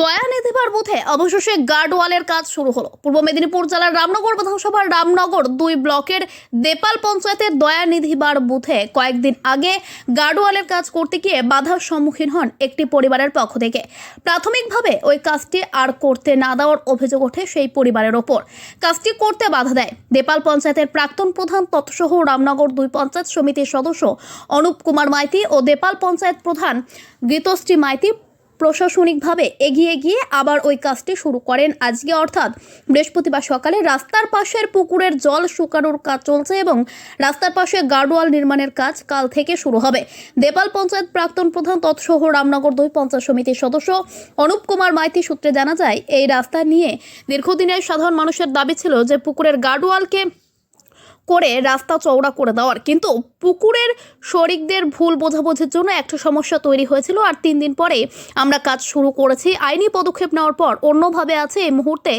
দয়ানিধিবার বুথে অবশেষে গার্ডওয়ালের কাজ শুরু হলো। পূর্ব মেদিনীপুর জেলার রামনগর বিধানসভার রামনগর দুই ব্লকের দেপাল পঞ্চায়েতের দয়ানিধিবার বুথে কয়েকদিন আগে গার্ডওয়ালের কাজ করতে গিয়ে বাধার সম্মুখীন হন একটি পরিবারের পক্ষ থেকে। প্রাথমিকভাবে ওই কাজটি আর করতে না দেওয়ার অভিযোগ ওঠে সেই পরিবারের ওপর। কাজটি করতে বাধা দেয়। দেপাল পঞ্চায়েতের প্রাক্তন প্রধান তৎসহ রামনগর দুই পঞ্চায়েত সমিতির সদস্য অনুপ কুমার মাইতি ও দেপাল পঞ্চায়েত প্রধান গীতশ্রী মাইতি প্রশাসনিকভাবে এগিয়ে গিয়ে আবার ওই কাজটি শুরু করেন আজকে, অর্থাৎ বৃহস্পতিবার সকালে রাস্তার পাশের পুকুরের জল শুকানোর কাজ চলছে এবং রাস্তার পাশে গার্ডওয়াল নির্মাণের কাজ কাল থেকে শুরু হবে। দেপাল পঞ্চায়েত প্রাক্তন প্রধান তৎসহ রামনগর দুই পঞ্চায়েত সমিতির সদস্য অনুপ কুমার মাইতি সূত্রে জানা যায়, এই রাস্তা নিয়ে দীর্ঘদিনের সাধারণ মানুষের দাবি ছিল যে পুকুরের গার্ডওয়ালকে করে রাস্তা চওড়া করে দেওয়ার। কিন্তু পুকুরের শরিকদের ভুল বোঝাবুঝির জন্য একটা সমস্যা তৈরি হয়েছিল আর তিন দিন পরে আমরা কাজ শুরু করেছি। আইনি পদক্ষেপ নেওয়ার পর অন্যভাবে আছে এই মুহূর্তে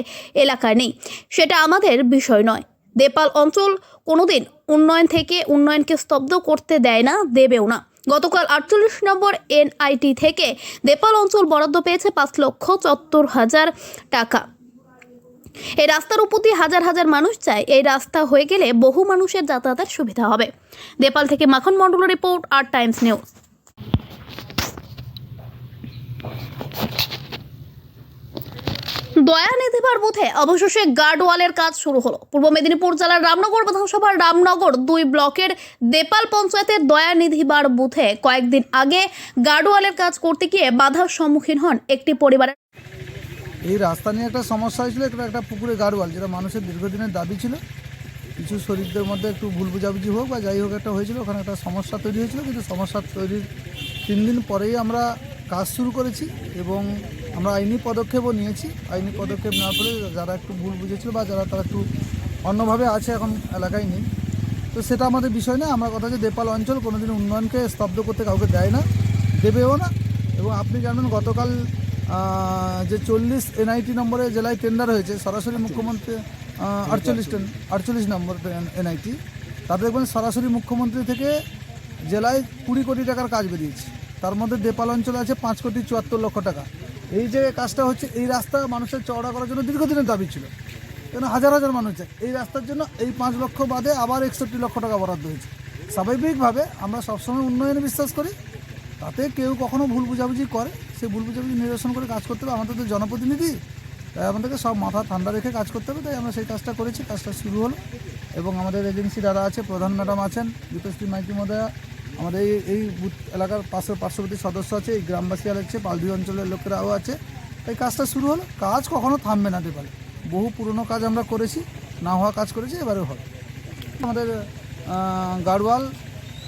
এলাকায় নেই। সেটা আমাদের বিষয় নয়। দেপাল অঞ্চল কোনোদিন উন্নয়ন থেকে উন্নয়নকে স্তব্ধ করতে দেয় না, দেবেও না। গতকাল আটচল্লিশ নম্বর এনআইটি থেকে দেপাল অঞ্চল বরাদ্দ পেয়েছে পাঁচ লক্ষ চত্বর হাজার টাকা। এই রাস্তার উপর দিয়ে হাজার হাজার মানুষ চায় এই রাস্তা হয়ে গেলে বহু মানুষের যাতায়াতের সুবিধা হবে। নেপাল থেকে মাখন মন্ডল রিপোর্ট, আর টাইমস নিউজ। দয়ানিধিবার বুথে অবশেষে গার্ডওয়ালের কাজ শুরু হলো। পূর্ব মেদিনীপুর জেলার রামনগর বিধানসভার রামনগর দুই ব্লকের দেপাল পঞ্চায়েতের দয়ানিধিবার বুথে কয়েকদিন আগে গার্ডওয়ালের কাজ করতে গিয়ে বাধার সম্মুখীন হন একটি পরিবারের এই রাস্তা নিয়ে একটা সমস্যা হয়েছিল, একটা একটা পুকুরে গাড়ওয়াল যেটা মানুষের দীর্ঘদিনের দাবি ছিল। কিছু শরীরদের মধ্যে একটু ভুল বুঝাবুঝি হোক বা যাই হোক একটা হয়েছিল, ওখানে একটা সমস্যা তৈরি হয়েছিল, কিন্তু সমস্যা তৈরির তিন দিন পরেই আমরা কাজ শুরু করেছি এবং আমরা আইনি পদক্ষেপও নিয়েছি। আইনি পদক্ষেপ নেওয়ার ফলে যারা একটু ভুল বুঝেছিল বা যারা তারা একটু অন্যভাবে আছে এখন এলাকায় নেই। তো সেটা আমাদের বিষয় না, আমরা কথা যে দেপাল অঞ্চল কোনোদিন উন্নয়নকে স্তব্ধ করতে কাউকে দেয় না, দেবেও না। এবং আপনি জানেন গতকাল যে চল্লিশ এনআইটি নম্বরে জেলায় টেন্ডার হয়েছে সরাসরি মুখ্যমন্ত্রী আটচল্লিশ আটচল্লিশ নম্বর। এনআইটি তাতে দেখবেন সরাসরি মুখ্যমন্ত্রী থেকে জেলায় কুড়ি কোটি টাকার কাজ বেরিয়েছে। তার মধ্যে দেপাল অঞ্চলে আছে পাঁচ কোটি চুয়াত্তর লক্ষ টাকা। এই যে কাজটা হচ্ছে এই রাস্তা মানুষের চওড়া করার জন্য দীর্ঘদিনের দাবি ছিল। কেন? হাজার হাজার মানুষ যায়। এই রাস্তার জন্য এই পাঁচ লক্ষ বাদে আবার একষট্টি লক্ষ টাকা বরাদ্দ হয়েছে। স্বাভাবিকভাবে আমরা সবসময় উন্নয়নে বিশ্বাস করি তাতে কেউ কখনো ভুল বুঝাবুঝি করে। সেই ভুল বুঝাবুঝি নিরসন করে কাজ করতে হবে। আমাদের তো জনপ্রতিনিধি তাই আমাদেরকে সব মাথা ঠান্ডা রেখে কাজ করতে হবে তাই আমরা সেই কাজটা করেছি কাজটা শুরু হলো। এবং আমাদের এজেন্সি দাদা আছে প্রধান ম্যাডাম আছেন গীতশ্রী মাইতি মহোদয়া আমাদের এই এই এলাকার পাশে পার্শ্ববর্তী সদস্য আছে এই গ্রামবাসী আছে পালদি অঞ্চলের লোকেরাও আছে। এই কাজটা শুরু হলো কাজ কখনো থামবে না দেপালে বহু পুরনো কাজ আমরা করেছি না হওয়া কাজ করেছি এবারেও হবে। আমাদের আহ, গাড়ওয়াল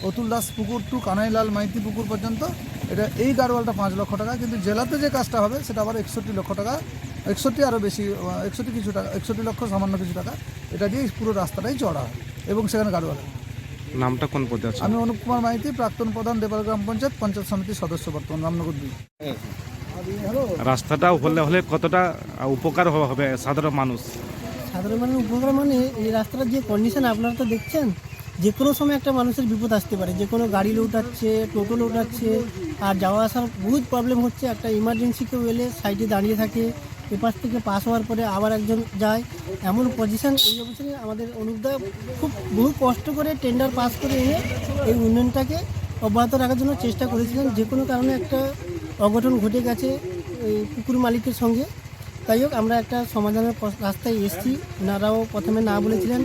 অতুল দাস পুকুর টু কানাইলাল মাইতি পুকুর পর্যন্ত। এটা এই গাড়ওয়ালটা পাঁচ লক্ষ টাকা কিন্তু জেলাতে যে কাজটা হবে সেটা আবার একষট্টি লক্ষ টাকা একষট্টি আরও বেশি একষট্টি কিছু টাকা একষট্টি লক্ষ সামান্য কিছু টাকা এটা দিয়ে পুরো রাস্তাটাই চড়া হয় এবং সেখানে গাড়ওয়াল নামটা কোন পদে আছে? আমি অনুপ কুমার মাইতি প্রাক্তন প্রধান দেপাল গ্রাম পঞ্চায়েত পঞ্চায়েত সমিতির সদস্য বর্তমান রামনগর দুই। রাস্তাটা হলে হলে কতটা উপকার হবে সাধারণ মানুষ? সাধারণ মানুষের উপকার মানে এই রাস্তার যে কন্ডিশন আপনারা তো দেখছেন যে কোনো সময় একটা মানুষের বিপদ আসতে পারে, যে কোনো গাড়ি লৌটাচ্ছে, টোটো লৌটাচ্ছে, আর যাওয়া আসার বহুত প্রবলেম হচ্ছে। একটা ইমার্জেন্সি কেউ এলে সাইডে দাঁড়িয়ে থাকে, এপাশ থেকে পাস হওয়ার পরে আবার একজন যায়। এমন পজিশন এই অবস্থানে আমাদের অনুপদা খুব বহু কষ্ট করে টেন্ডার পাস করে এনে এই উন্নয়নটাকে অব্যাহত রাখার জন্য চেষ্টা করেছিলেন। যে কোনো কারণে একটা অঘটন ঘটে গেছে এই পুকুর মালিকের সঙ্গে। তাই হোক, আমরা একটা সমাধানের রাস্তায় এসেছি। ওনারাও প্রথমে না বলেছিলেন,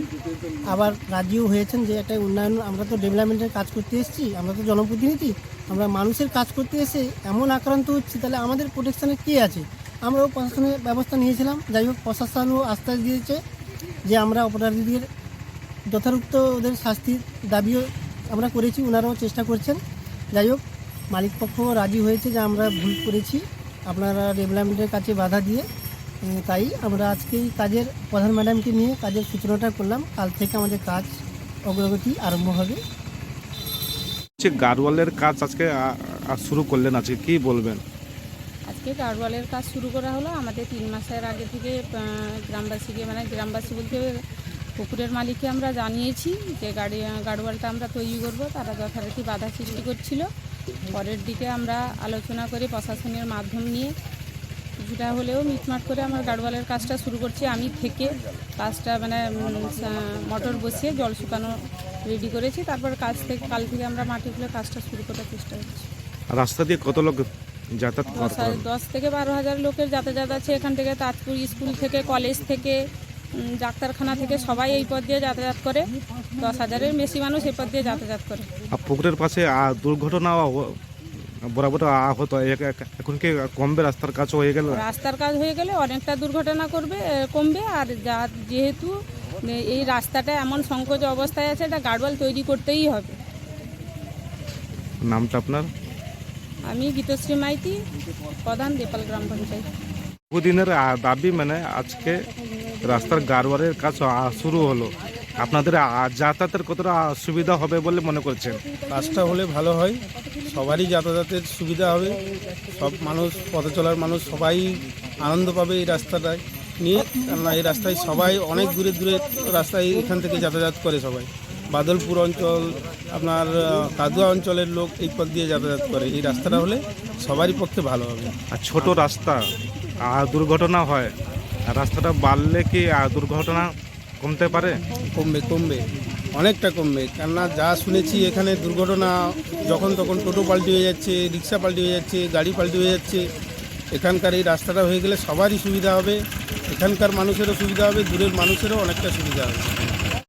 আবার রাজিও হয়েছেন যে একটা উন্নয়ন, আমরা তো ডেভেলপমেন্টের কাজ করতে এসেছি, আমরা তো জনপ্রতিনিধি, আমরা মানুষের কাজ করতে এসে এমন আক্রান্ত হচ্ছি, তাহলে আমাদের প্রোটেকশানে কে আছে? আমরাও প্রশাসনের ব্যবস্থা নিয়েছিলাম। যাই হোক, প্রশাসনও আশ্বাস দিয়েছে যে আমরা অপরাধীদের যথাযথ ওদের শাস্তির দাবিও আমরা করেছি, ওনারাও চেষ্টা করছেন। যাই হোক মালিক পক্ষ রাজি হয়েছে যে আমরা ভুল করেছি। আপনারা ডেভেলপমেন্টের কাছে বাধা দিয়ে তাই আমরা আজকে এই কাজের প্রধান ম্যাডামকে নিয়ে কাজের সূচনাটা করলাম। কাল থেকে আমাদের কাজ অগ্রগতি আরম্ভ হবে। হচ্ছে গাড়ওয়ালের কাজ আজকে শুরু করলেন আজকে কি বলবেন? আজকে গার্ডওয়ালের কাজ শুরু করা হলো। আমাদের তিন মাসের আগে থেকে গ্রামবাসীকে মানে গ্রামবাসী বলতে পুকুরের মালিককে আমরা জানিয়েছি যে গাড়ি গার্ডওয়ালটা আমরা তৈরি করব। তারা যথারীতি বাধা সৃষ্টি করছিল। পরের দিকে আমরা আলোচনা করে প্রশাসনের মাধ্যম নিয়ে কিছুটা হলেও মিটমাট করে আমার গার্ডওয়ালের কাজটা শুরু করছি। আমি থেকে কাজটা মানে মোটর বসিয়ে জল শুকানো রেডি করেছি। তারপর কাজ থেকে কাল থেকে আমরা মাটি খুলে কাজটা শুরু করার চেষ্টা করছি। রাস্তা দিয়ে কত লোক যাতায়াত দশ থেকে বারো হাজার লোকের যাতায়াত আছে। এখান থেকে তাজপুর স্কুল থেকে কলেজ থেকে ডাক্তারখানা থেকে সবাই এই পথ দিয়ে যাতায়াত করে। দশ হাজারের বেশি মানুষ এই পথ দিয়ে যাতায়াত করে। আর পুকুরের পাশে দুর্ঘটনা বরাবর আহ, হতো এক- এক- এখন কি কমবে রাস্তার কাজ হয়ে গেল? রাস্তার কাজ হয়ে গেলে অনেকটা দুর্ঘটনা করবে কমবে। আর যা যেহেতু এই রাস্তাটা এমন সংকোচ অবস্থায় আছে এটা গার্ডওয়াল তৈরি করতেই হবে। নামটা আপনার? আমি গীতশ্রী মাইতি প্রধান দেপাল গ্রাম পঞ্চায়েত। বহুদিনের দাবি মানে আজকে রাস্তার গারওয়ারের কাজ শুরু হলো। আপনাদের যাতায়াতের কতটা সুবিধা হবে বলে মনে করছেন? কাজটা হলে ভালো হয়। সবারই যাতায়াতের সুবিধা হবে। সব মানুষ পথে চলার মানুষ সবাই আনন্দ পাবে এই রাস্তাটায় নিয়ে। কেননা এই রাস্তায় সবাই অনেক দূরে দূরে রাস্তায় এখান থেকে যাতায়াত করে সবাই। বাদলপুর অঞ্চল আপনার আহ, কাদুয়া অঞ্চলের লোক এই পথ দিয়ে যাতায়াত করে। এই রাস্তাটা হলে সবারই পক্ষে ভালো হবে। আর ছোট রাস্তা আর দুর্ঘটনা হয়। আর রাস্তাটা বাড়লে কি আহ, দুর্ঘটনা কমতে পারে? কমবে কমবে। অনেকটা কমবে। কেননা যা শুনেছি এখানে দুর্ঘটনা যখন তখন টোটো পাল্টি হয়ে যাচ্ছে, রিক্সা পাল্টি হয়ে যাচ্ছে, গাড়ি পাল্টি হয়ে যাচ্ছে। এখানকার এই রাস্তাটা হয়ে গেলে সবারই সুবিধা হবে। এখানকার মানুষেরও সুবিধা হবে, দূরের মানুষেরও অনেকটা সুবিধা হবে।